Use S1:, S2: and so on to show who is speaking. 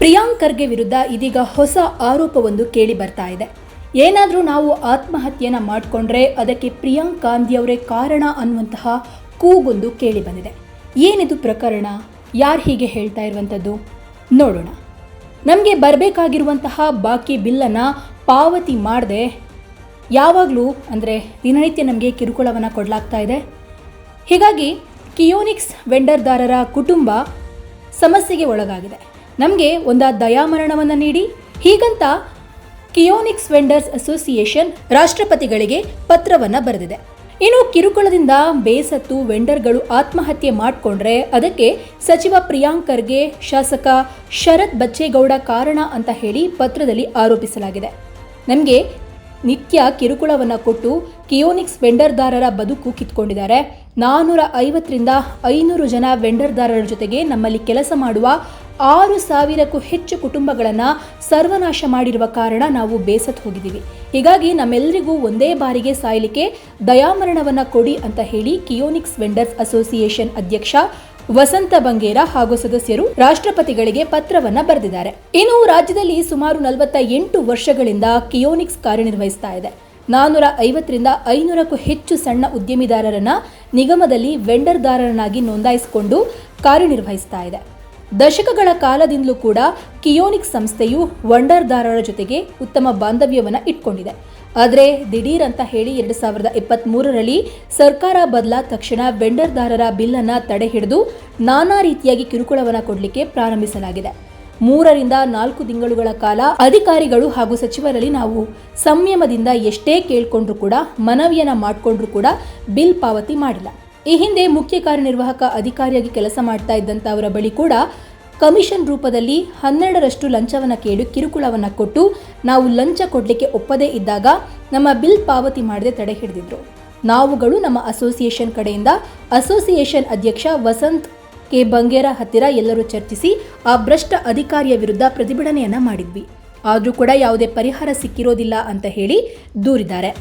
S1: ಪ್ರಿಯಾಂಕ್ ಖರ್ಗೆ ವಿರುದ್ಧ ಇದೀಗ ಹೊಸ ಆರೋಪವೊಂದು ಕೇಳಿ ಬರ್ತಾ ಇದೆ. ಏನಾದರೂ ನಾವು ಆತ್ಮಹತ್ಯೆಯನ್ನು ಮಾಡಿಕೊಂಡ್ರೆ ಅದಕ್ಕೆ ಪ್ರಿಯಾಂಕ್ ಗಾಂಧಿಯವರೇ ಕಾರಣ ಅನ್ನುವಂತಹ ಕೂಗೊಂದು ಕೇಳಿ ಬಂದಿದೆ. ಏನಿದು ಪ್ರಕರಣ? ಯಾರು ಹೀಗೆ ಹೇಳ್ತಾ ಇರುವಂಥದ್ದು ನೋಡೋಣ. ನಮಗೆ ಬರಬೇಕಾಗಿರುವಂತಹ ಬಾಕಿ ಬಿಲ್ಲನ್ನು ಪಾವತಿ ಮಾಡದೆ ಯಾವಾಗಲೂ ಅಂದರೆ ದಿನನಿತ್ಯ ನಮಗೆ ಕಿರುಕುಳವನ್ನು ಕೊಡಲಾಗ್ತಾ ಇದೆ. ಹೀಗಾಗಿ ಕಿಯೋನಿಕ್ಸ್ ವೆಂಡರ್ದಾರರ ಕುಟುಂಬ ಸಮಸ್ಯೆಗೆ ಒಳಗಾಗಿದೆ. ನಮಗೆ ಒಂದು ದಯಾಮರಣವನ್ನು ನೀಡಿ. ಹೀಗಂತ ಕಿಯೋನಿಕ್ಸ್ ವೆಂಡರ್ಸ್ ಅಸೋಸಿಯೇಷನ್ ರಾಷ್ಟ್ರಪತಿಗಳಿಗೆ ಪತ್ರವನ್ನು ಬರೆದಿದೆ. ಇನ್ನು ಕಿರುಕುಳದಿಂದ ಬೇಸತ್ತು ವೆಂಡರ್ಗಳು ಆತ್ಮಹತ್ಯೆ ಮಾಡಿಕೊಂಡ್ರೆ ಅದಕ್ಕೆ ಸಚಿವ ಪ್ರಿಯಾಂಕ್ ಖರ್ಗೆ ಶಾಸಕ ಶರತ್ ಬಚ್ಚೇಗೌಡ ಕಾರಣ ಅಂತ ಹೇಳಿ ಪತ್ರದಲ್ಲಿ ಆರೋಪಿಸಲಾಗಿದೆ. ನಮಗೆ ನಿತ್ಯ ಕಿರುಕುಳವನ್ನು ಕೊಟ್ಟು ಕಿಯೋನಿಕ್ಸ್ ವೆಂಡರ್ದಾರರ ಬದುಕು ಕಿತ್ಕೊಂಡಿದ್ದಾರೆ. ನಾನ್ನೂರ ಐವತ್ತರಿಂದ ಐನೂರು ಜನ ವೆಂಡರ್ದಾರರ ಜೊತೆಗೆ ನಮ್ಮಲ್ಲಿ ಕೆಲಸ ಮಾಡುವ ಆರು ಸಾವಿರಕ್ಕೂ ಹೆಚ್ಚು ಕುಟುಂಬಗಳನ್ನು ಸರ್ವನಾಶ ಮಾಡಿರುವ ಕಾರಣ ನಾವು ಬೇಸತ್ತು ಹೋಗಿದ್ದೀವಿ. ಹೀಗಾಗಿ ನಮ್ಮೆಲ್ಲರಿಗೂ ಒಂದೇ ಬಾರಿಗೆ ಸಾಯಲಿಕ್ಕೆ ದಯಾಮರಣವನ್ನು ಕೊಡಿ ಅಂತ ಹೇಳಿ ಕಿಯೋನಿಕ್ಸ್ ವೆಂಡರ್ಸ್ ಅಸೋಸಿಯೇಷನ್ ಅಧ್ಯಕ್ಷ ವಸಂತ ಬಂಗೇರ ಹಾಗೂ ಸದಸ್ಯರು ರಾಷ್ಟ್ರಪತಿಗಳಿಗೆ ಪತ್ರವನ್ನ ಬರೆದಿದ್ದಾರೆ. ಇನ್ನು ರಾಜ್ಯದಲ್ಲಿ ಸುಮಾರು ನಲವತ್ತ ಎಂಟು ವರ್ಷಗಳಿಂದ ಕಿಯೋನಿಕ್ಸ್ ಕಾರ್ಯನಿರ್ವಹಿಸ್ತಾ ಇದೆ. ನಾನ್ನೂರ ಐವತ್ತರಿಂದ ಐನೂರಕ್ಕೂ ಹೆಚ್ಚು ಸಣ್ಣ ಉದ್ಯಮಿದಾರರನ್ನ ನಿಗಮದಲ್ಲಿ ವೆಂಡರ್ದಾರರನ್ನಾಗಿ ನೋಂದಾಯಿಸಿಕೊಂಡು ಕಾರ್ಯನಿರ್ವಹಿಸ್ತಾ ಇದೆ. ದಶಕಗಳ ಕಾಲದಿಂದಲೂ ಕೂಡ ಕಿಯೋನಿಕ್ ಸಂಸ್ಥೆಯು ವಂಡರ್ದಾರರ ಜೊತೆಗೆ ಉತ್ತಮ ಬಾಂಧವ್ಯವನ್ನು ಇಟ್ಕೊಂಡಿದೆ. ಆದರೆ ದಿಢೀರ್ ಅಂತ ಹೇಳಿ ಎರಡು ಸಾವಿರದ ಇಪ್ಪತ್ತ್ಮೂರರಲ್ಲಿ ಸರ್ಕಾರ ಬದಲಾದ ತಕ್ಷಣ ವೆಂಡರ್ದಾರರ ಬಿಲ್ಲನ್ನು ತಡೆ ಹಿಡಿದು ನಾನಾ ರೀತಿಯಾಗಿ ಕಿರುಕುಳವನ್ನು ಕೊಡಲಿಕ್ಕೆ ಪ್ರಾರಂಭಿಸಲಾಗಿದೆ. ಮೂರರಿಂದ ನಾಲ್ಕು ತಿಂಗಳುಗಳ ಕಾಲ ಅಧಿಕಾರಿಗಳು ಹಾಗೂ ಸಚಿವರಲ್ಲಿ ನಾವು ಸಂಯಮದಿಂದ ಎಷ್ಟೇ ಕೇಳಿಕೊಂಡ್ರೂ ಕೂಡ ಮನವಿಯನ್ನು ಮಾಡಿಕೊಂಡ್ರೂ ಕೂಡ ಬಿಲ್ ಪಾವತಿ ಮಾಡಿಲ್ಲ. ಈ ಹಿಂದೆ ಮುಖ್ಯ ಕಾರ್ಯನಿರ್ವಾಹಕ ಅಧಿಕಾರಿಯಾಗಿ ಕೆಲಸ ಮಾಡ್ತಾ ಇದ್ದಂಥ ಅವರ ಬಳಿ ಕೂಡ ಕಮಿಷನ್ ರೂಪದಲ್ಲಿ ಹನ್ನೆರಡರಷ್ಟು ಲಂಚವನ್ನು ಕೇಳಿ ಕಿರುಕುಳವನ್ನು ಕೊಟ್ಟು ನಾವು ಲಂಚ ಕೊಡಲಿಕ್ಕೆ ಒಪ್ಪದೇ ಇದ್ದಾಗ ನಮ್ಮ ಬಿಲ್ ಪಾವತಿ ಮಾಡದೆ ತಡೆ ಹಿಡಿದಿದ್ರು. ನಾವುಗಳು ನಮ್ಮ ಅಸೋಸಿಯೇಷನ್ ಕಡೆಯಿಂದ ಅಸೋಸಿಯೇಷನ್ ಅಧ್ಯಕ್ಷ ವಸಂತ್ ಕೆ. ಬಂಗೇರ ಹತ್ತಿರ ಎಲ್ಲರೂ ಚರ್ಚಿಸಿ ಆ ಭ್ರಷ್ಟ ಅಧಿಕಾರಿಯ ವಿರುದ್ಧ ಪ್ರತಿಭಟನೆಯನ್ನ ಮಾಡಿದ್ವಿ. ಆದರೂ ಕೂಡ ಯಾವುದೇ ಪರಿಹಾರ ಸಿಕ್ಕಿರೋದಿಲ್ಲ ಅಂತ ಹೇಳಿ ದೂರಿದ್ದಾರೆ.